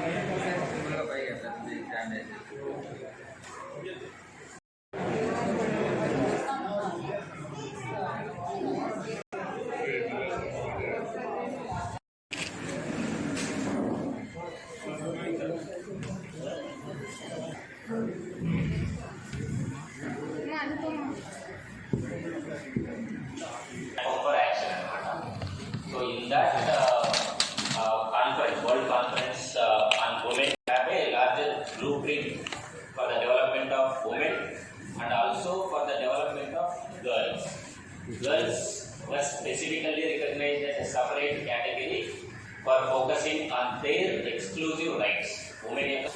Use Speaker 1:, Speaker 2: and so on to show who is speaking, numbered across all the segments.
Speaker 1: मेरा भाई है Larger blue print for the development of women and also for the development of girls girls were specifically recognized as a separate category for focusing on their exclusive rights. Women యొక్క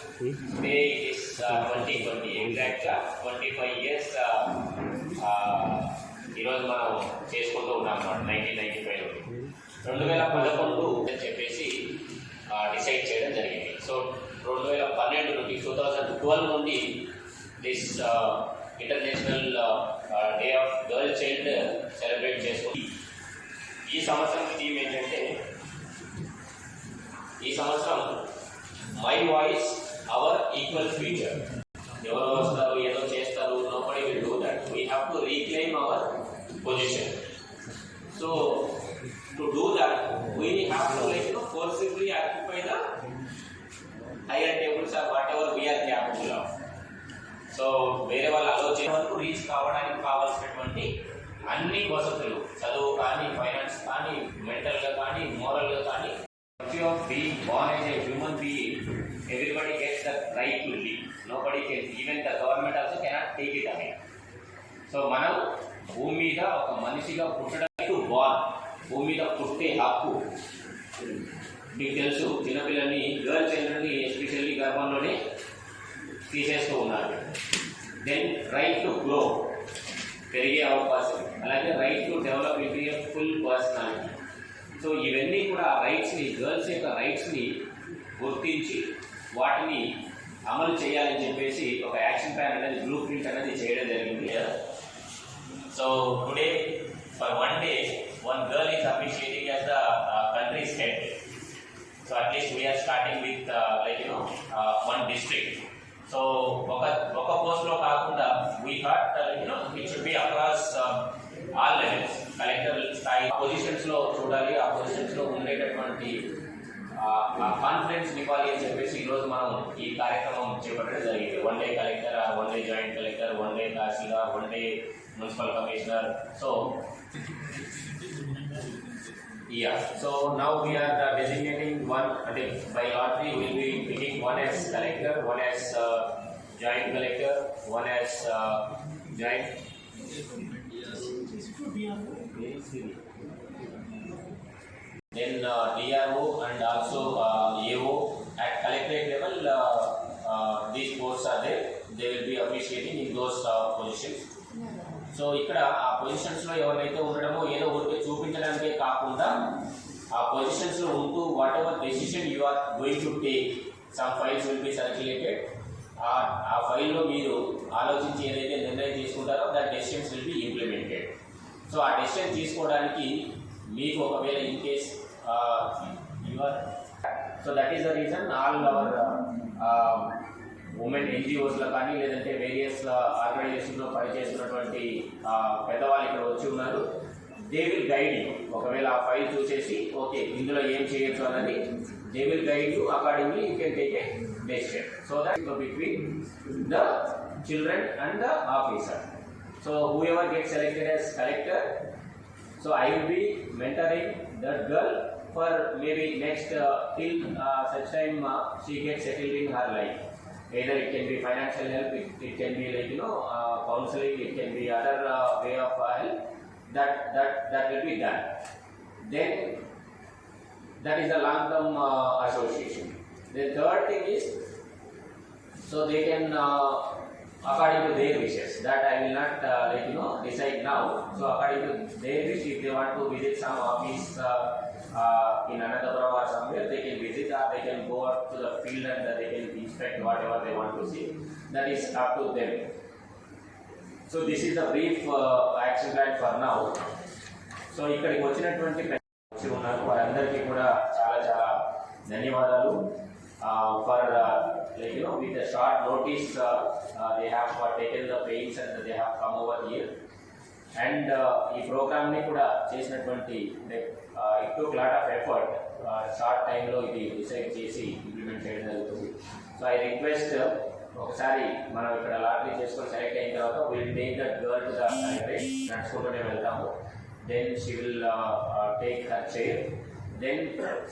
Speaker 1: మే is twenty twenty ఎగ్జాక్ట్గా twenty five years ఈరోజు మనం చేసుకుంటూ ఉన్నాం అన్నమాట nineteen ninety five రెండు వేల పదకొండు అని చెప్పేసి డిసైడ్ చేయడం జరిగింది సో రెండు వేల పన్నెండు నుండి టూ థౌజండ్ ట్వెల్వ్ నుండి this international day of girl child celebrate చేసుకుంది ఈ సంవత్సరం థీమ్ ఏంటంటే ఈ సంవత్సరం my voice our equal future ఎవరో వస్తారు ఏదో చేస్తారు nobody will do that we have to reclaim our position so to do that we have to like no forcibly occupy the higher tables or whatever we're capable of so వేరే వాళ్ళు ఆలోచన వరకు reach కావడానికి కావాల్సినటువంటి అన్ని వసతులు చదువు కానీ ఫైనాన్స్ కానీ మెంటల్గా కానీ మోరల్గా కానీ of being born as a human being, everybody gets the right to live. Nobody can, even the government also cannot take it away. So మనం భూమి మీద ఒక మనిషిగా పుట్టడానికి బాన్ భూమి మీద పుట్టే హక్కు మీకు తెలుసు చిన్నపిల్లల్ని గర్ల్ చిల్డ్రన్ని ఎస్పెషల్లీ గర్భంలోనే తీసేస్తూ ఉన్నారు. దెన్ రైట్ టు గ్రో పెరిగే అవకాశం. అలాగే right to develop into full personality so ఇవన్నీ కూడా రైట్స్ని గర్ల్స్ యొక్క రైట్స్ని గుర్తించి వాటిని అమలు చేయాలని చెప్పేసి ఒక యాక్షన్ ప్లాన్ అనేది బ్లూ ప్రింట్ అనేది చేయడం జరిగింది. So today for one day one girl is appreciating as the country's head so at least we're starting with like you know one district so ఒక ఒక పోస్ట్లో కాకుండా we had you know it should be across all levels collector స్థాయి పొజిషన్స్లో చూడాలి. ఆ పొజిషన్స్లో ఉండేటటువంటి ఆ కాన్ఫిడెన్స్ ఇవ్వాలి అని చెప్పేసి ఈరోజు మనం ఈ కార్యక్రమం చేపట్టడం జరిగింది. One day collector one day joint collector one day tahsildar one day municipal commissioner so Yeah, so now we are uh, designating one, I think by lottery we will be picking one as collector, one as uh, joint collector, one as uh, joint. Then uh, DRO and also uh, AO at collector level, uh, uh these posts are there. They will be appreciating in those uh, positions. So, here పొజిషన్స్లో ఎవరైతే ఉండడమో ఏదో ఊరికే చూపించడానికే కాకుండా ఆ పొజిషన్స్లో ఉంటూ whatever decision you are going to take some files will be circulated ఆ ఆ ఫైల్లో మీరు ఆలోచించి ఏదైతే నిర్ణయం తీసుకుంటారో that decisions will be implemented so ఆ డెసిషన్ తీసుకోవడానికి మీకు ఒకవేళ in case you are so that is the reason all our women ఎన్జిఓస్లో కానీ లేదంటే వేరియస్ ఆర్గనైజేషన్లో పనిచేస్తున్నటువంటి ఆ, పెద్దవాళ్ళు ఇక్కడ వచ్చి ఉన్నారు. They will guide you. ఒకవేళ ఆ ఫైల్ చూసేసి ఓకే ఇందులో ఏం చేయొచ్చు అన్నది they will guide you. Accordingly you can take a decision so that between the children and the officer so whoever get selected as collector so I will be mentoring that girl for maybe next till such time she get settled in her life. Either it can be financial help, it, it can be like you know uh, counseling, it can be other uh, way of uh, help. That that that will be done. Then that is the long-term uh, association. The third thing is so they can uh, according to their wishes that i will not uh, like you know decide now so according to their wish if they want to visit some office uh, uh, in another or somewhere they can visit or they can go out to the field and uh, they can inspect whatever they want to see that is up to them so this is the brief uh, action plan for now so ఇక్కడికి వచ్చినటువంటి పెద్ద వచ్చి ఉన్నారు వారందరికీ కూడా చాలా చాలా ధన్యవాదాలు uh, for uh, like, you know with a short notice uh, uh, they have uh, taken the pains and they have come over here and ఈ ప్రోగ్రామ్ని కూడా చేసినటువంటి it took lot of effort short టైంలో ఇది decide చేసి implement చేయడం జరుగుతుంది. So I request ఒకసారి మనం ఇక్కడ లాటరీ చేసుకొని సెలెక్ట్ అయిన తర్వాత will take that girl to the నడుచుకుంటూనే వెళ్తాము. Then she will take her chair then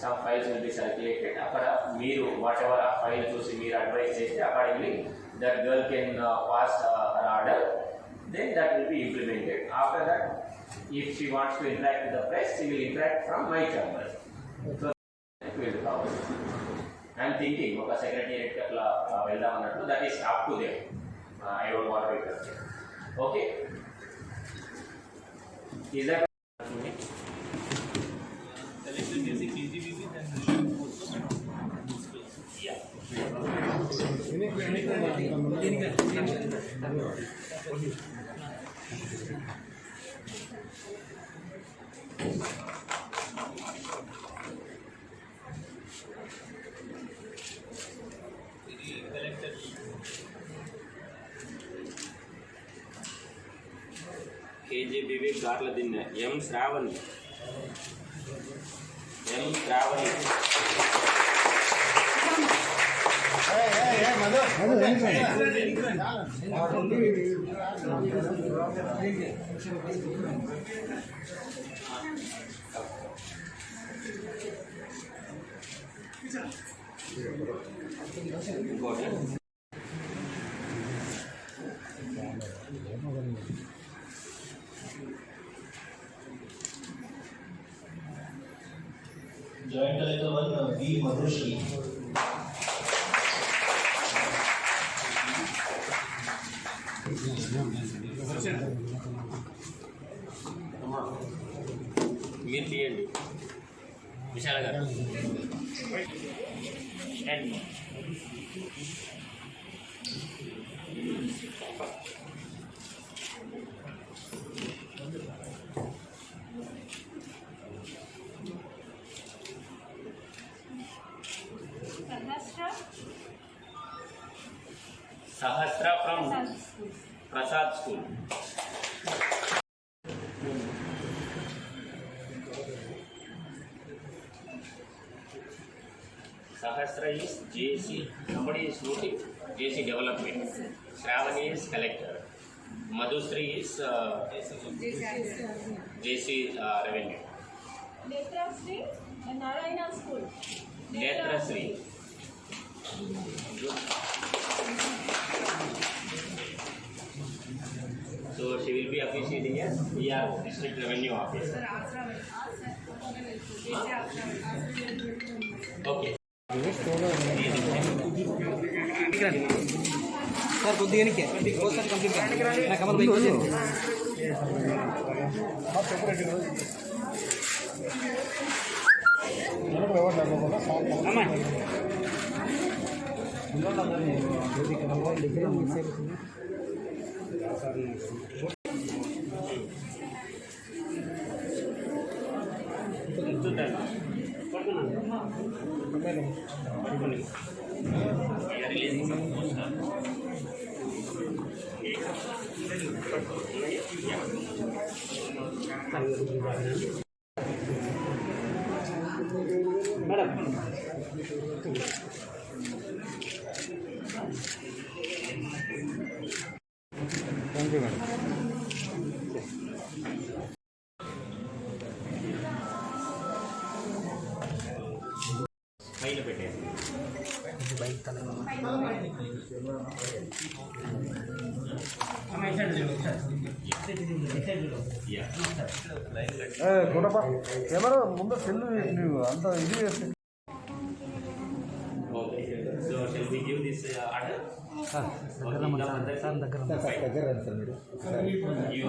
Speaker 1: some files will be circulated అక్కడ మీరు వాట్ ఎవర్ ఆ ఫైల్ చూసి మీరు అడ్వైస్ చేస్తే accordingly that girl can pass her order then that will be implemented after that if she wants to interact with the press, she will interact from my chamber. So, it will cover. I'm thinking ఒక secretariat అట్లా uh, వెళ్దాం అన్నట్టు that is up to them I don't want to okay is that
Speaker 2: Selected basic KGBB, then we should post on ఇది collected.
Speaker 1: KGBV Gatla Dinna M Sravani इशारा
Speaker 3: कर
Speaker 1: सहस्रा from
Speaker 3: Prasad school
Speaker 1: Basra is JC. Somebody is looking JC development. Shravani is collector. Madhusri is uh, JC uh, revenue.
Speaker 3: Netra Sri, Narayana School.
Speaker 1: Netra Sri. So she will be officiating as ER District Revenue Officer. Okay.
Speaker 4: Sir కొద్దిగా ఎనికే ఒకసారి complete చేయండి నా Kamal bike వచ్చేది అమ్మా
Speaker 1: చూద్దాం
Speaker 4: madam thank you madam
Speaker 1: యా
Speaker 5: గుణప కెమెరా ముందు సెల్ నువ్వు అంత ఇది చేస్తే
Speaker 1: okay so shall we give this order
Speaker 4: దగ్గర రమ్మని సార్ సార్ దగ్గర రమ్మని.
Speaker 5: దగ్గర రండి సార్ మీరు
Speaker 1: యు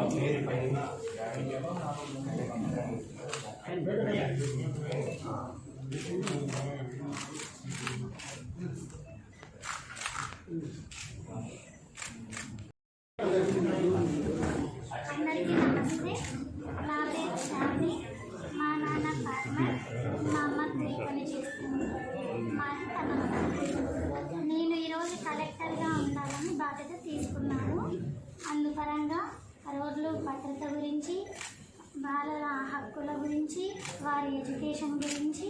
Speaker 6: అందరికీ నమస్తే. నా పేరు శామి మా నాన్న ఫార్మర్. మా అమ్మ కూలి పని చేస్తుంది. మాది తన నేను ఈరోజు కలెక్టర్గా ఉండాలని బాధ్యత తీసుకున్నాను. అందుపరంగా రోడ్లు భద్రత గురించి బాలల హక్కుల గురించి వారి ఎడ్యుకేషన్ గురించి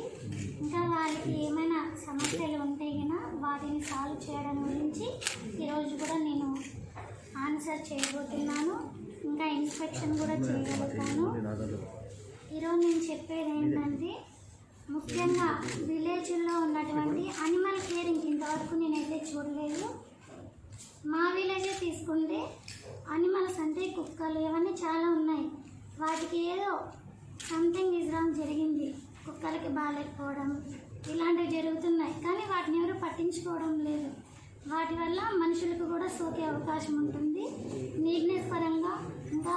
Speaker 6: ఇంకా వారికి ఏమైనా సమస్యలు ఉంటే కనుక వాటిని సాల్వ్ చేయడం గురించి ఈరోజు కూడా నేను ఆన్సర్ చేయబోతున్నాను. ఇంకా ఇన్స్పెక్షన్ కూడా చేయగలుగుతాను ఈరోజు నేను చెప్పేది ఏంటంటే ముఖ్యంగా విలేజ్లో ఉన్నటువంటి అనిమల్ కేరింగ్ ఇంతవరకు నేనైతే చూడలేదు. మా విలేజే తీసుకుంటే అనిమల్స్ అంటే కుక్కలు ఇవన్నీ చాలా ఉన్నాయి. వాటికి ఏదో సంథింగ్ ఈజ్ రాంగ్ జరిగింది. కుక్కలకి బాగాలేకపోవడం ఇలాంటివి జరుగుతున్నాయి. కానీ వాటిని ఎవరు పట్టించుకోవడం లేదు. వాటి వల్ల మనుషులకు కూడా సోకే అవకాశం ఉంటుంది. నీట్నెస్ పరంగా ఇంకా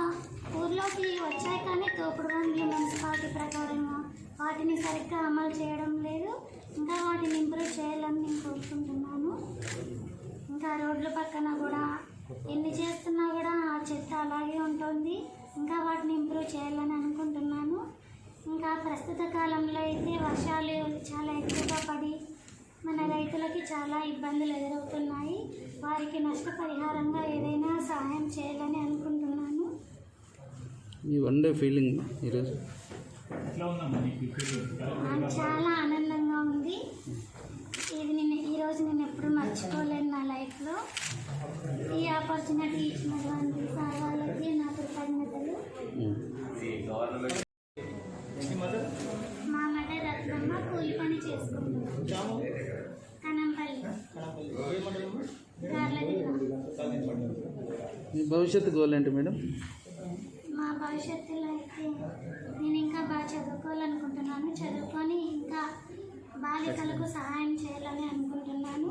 Speaker 6: ఊర్లోకి వచ్చాయి కానీ తోపుడు బండ్లు మున్సిపాలిటీ ప్రకారంగా వాటిని సరిగ్గా అమలు చేయడం లేదు. ఇంకా వాటిని ఇంప్రూవ్ చేయాలని నేను కోరుకుంటున్నాను. ఇంకా రోడ్ల పక్కన కూడా ఎన్ని చేస్తున్నా కూడా ఆ చెత్త అలాగే ఉంటుంది. ఇంకా వాటిని ఇంప్రూవ్ చేయాలని అనుకుంటున్నాను. ఇంకా ప్రస్తుత కాలంలో అయితే వర్షాలు చాలా ఎక్కువగా పడి మన రైతులకి చాలా ఇబ్బందులు ఎదురవుతున్నాయి. వారికి నష్టపరిహారంగా ఏదైనా సహాయం చేయాలని అనుకుంటున్నాను.
Speaker 4: మీ వన్ డే ఫీలింగ్ ఈరోజు.
Speaker 6: చాలా ఆనందంగా ఉంది. ఇది నేను ఈరోజు నేను ఎప్పుడు మర్చిపోలేను నా లైఫ్లో. ఈ ఆపర్చునిటీ ఇచ్చినటువంటి సార్ వాళ్ళకి నా కృతజ్ఞతలు. మా మదర్ రత్నమ్మ కూలి పని చేసుకుంటుంది.
Speaker 4: మీ భవిష్యత్తు గోల్ ఏంటి మేడం?
Speaker 6: మా భవిష్యత్తులో అయితే నేను ఇంకా బాగా చదువుకోవాలనుకుంటున్నాను. చదువుకొని ఇంకా బాలికలకు సహాయం చేయాలని అనుకుంటున్నాను.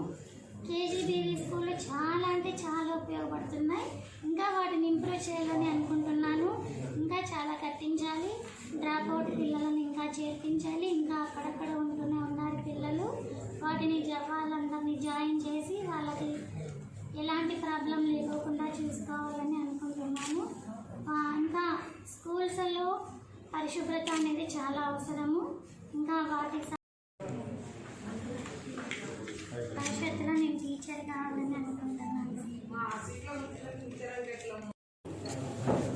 Speaker 6: కేజీబీవీ స్కూల్లో చాలా అంటే చాలా ఉపయోగపడుతున్నాయి. ఇంకా వాటిని ఇంప్రూవ్ చేయాలని అనుకుంటున్నాను. ఇంకా చాలా కట్టించాలి. డ్రాప్ అవుట్ పిల్లలను ఇంకా చేర్పించాలి. ఇంకా అక్కడక్కడ ఉంటూనే ఉన్నారు పిల్లలు. వాటిని వాళ్ళందరినీ జాయిన్ చేసి వాళ్ళకి ఎలాంటి ప్రాబ్లం లేకోకుండా చూసుకోవాలని అనుకుంటున్నాను ఇంకా స్కూల్స్లో పరిశుభ్రత అనేది చాలా అవసరము. ఇంకా వాటి స- భవిష్యత్తులో నేను టీచర్ కావాలని అనుకుంటున్నాను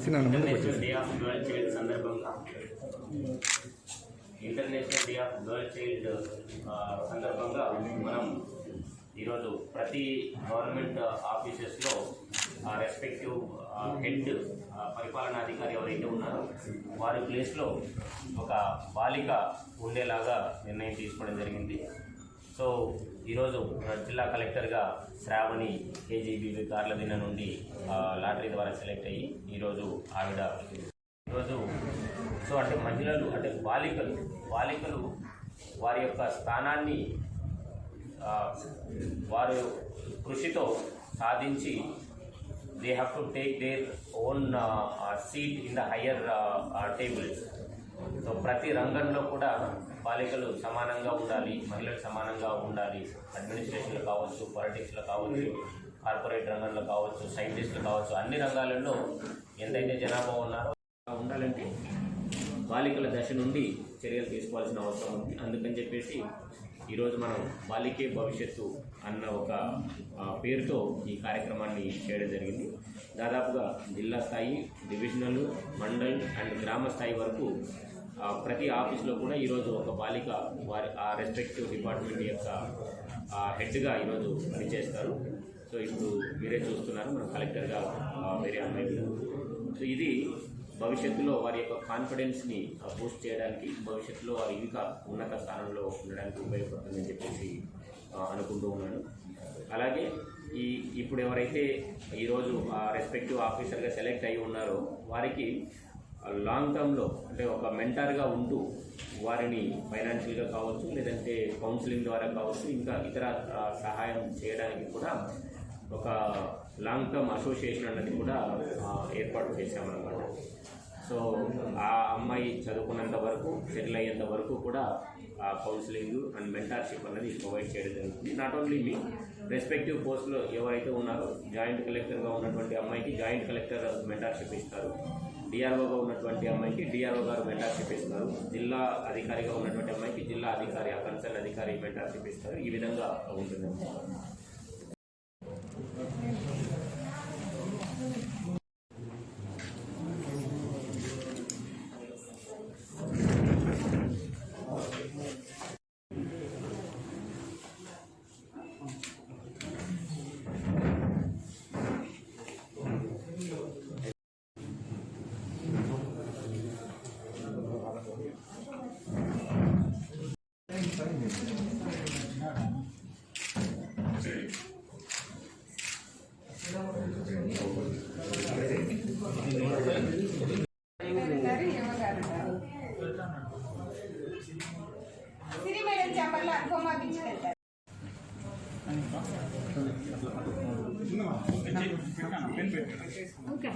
Speaker 1: international day of girl child సందర్భంగా. International day of girl child సందర్భంగా మనం ఈరోజు ప్రతి గవర్నమెంట్ ఆఫీసెస్లో రెస్పెక్టివ్ హెడ్ పరిపాలనాధికారి ఎవరైతే ఉన్నారో వారి ప్లేస్లో ఒక బాలిక ఉండేలాగా నిర్ణయం తీసుకోవడం జరిగింది. సో ఈరోజు జిల్లా కలెక్టర్గా శ్రావణి కేజీబీ గార్లదిన నుండి లాటరీ ద్వారా సెలెక్ట్ అయ్యి ఈరోజు ఆవిడ ఈరోజు సో అంటే మహిళలు అంటే బాలికలు బాలికలు వారి యొక్క స్థానాన్ని వారు కృషితో సాధించి they have to take their own seat in the higher tables so ప్రతి రంగంలో కూడా బాలికలు సమానంగా ఉండాలి మహిళలు సమానంగా ఉండాలి. అడ్మినిస్ట్రేషన్లో కావచ్చు పాలిటిక్స్లో కావచ్చు కార్పొరేట్ రంగంలో కావచ్చు సైంటిస్టులు కావచ్చు అన్ని రంగాలలో ఎంతైతే జనాభా ఉన్నారో ఉండాలంటే బాలికల దశ నుండి చర్యలు తీసుకోవాల్సిన అవసరం ఉంది. అందుకని చెప్పేసి ఈరోజు మనం బాలికే భవిష్యత్తు అన్న ఒక పేరుతో ఈ కార్యక్రమాన్ని చేయడం జరిగింది. దాదాపుగా జిల్లా స్థాయి డివిజనల్ మండల్ అండ్ గ్రామ స్థాయి వరకు ప్రతి ఆఫీస్లో కూడా ఈరోజు ఒక బాలిక వారి ఆ రెస్పెక్టివ్ డిపార్ట్మెంట్ యొక్క హెడ్గా ఈరోజు పనిచేస్తారు. సో ఇప్పుడు మీరే చూస్తున్నారు మన కలెక్టర్గా వేరే అమ్మాయి. సో ఇది భవిష్యత్తులో వారి యొక్క కాన్ఫిడెన్స్ని బూస్ట్ చేయడానికి భవిష్యత్తులో వారు ఇంకా ఉన్నత స్థానంలో ఉండడానికి ఉపయోగపడుతుందని చెప్పేసి అనుకుంటూ ఉన్నాను. అలాగే ఈ ఇప్పుడు ఎవరైతే ఈరోజు ఆ రెస్పెక్టివ్ ఆఫీసర్గా సెలెక్ట్ అయి ఉన్నారో వారికి లాంగ్ టర్మ్లో అంటే ఒక మెంటార్గా ఉంటూ వారిని ఫైనాన్షియల్గా కావచ్చు లేదంటే కౌన్సిలింగ్ ద్వారా కావచ్చు ఇంకా ఇతర సహాయం చేయడానికి కూడా ఒక లాంగ్ టర్మ్ అసోసియేషన్ అన్నది కూడా ఏర్పాటు చేశామన్నమాట. సో ఆ అమ్మాయి చదువుకున్నంత వరకు సెటిల్ అయ్యేంత వరకు కూడా ఆ కౌన్సిలింగ్ అండ్ మెంటార్షిప్ అనేది ప్రొవైడ్ చేయడం జరుగుతుంది. నాట్ ఓన్లీ మీ రెస్పెక్టివ్ పోస్ట్లో ఎవరైతే ఉన్నారో జాయింట్ కలెక్టర్గా ఉన్నటువంటి అమ్మాయికి జాయింట్ కలెక్టర్ మెంటార్షిప్ ఇస్తారు. డిఆర్ఓగా ఉన్నటువంటి అమ్మాయికి డిఆర్ఓ గారు మెంటార్షిప్ ఇస్తారు. జిల్లా అధికారిగా ఉన్నటువంటి అమ్మాయికి జిల్లా అధికారి ఆ కన్సర్న్ అధికారి మెంటార్షిప్ ఇస్తారు. ఈ విధంగా ఉంటుంది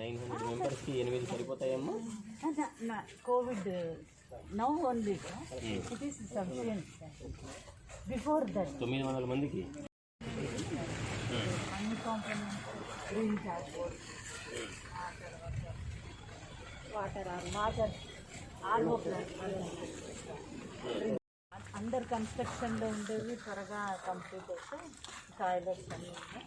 Speaker 1: నైన్ హండ్రెడ్ మెంబర్స్కి ఎనిమిది సరిపోతాయమ్మా.
Speaker 7: only, it is sufficient. Before that,
Speaker 1: తొమ్మిది వందల మందికి?
Speaker 7: అన్ని green water water RO plant under కన్స్ట్రక్షన్లో ఉండేవి త్వరగా కంప్లీట్ అయితే టాయిలెట్స్ అన్నీ ఉన్నాయి.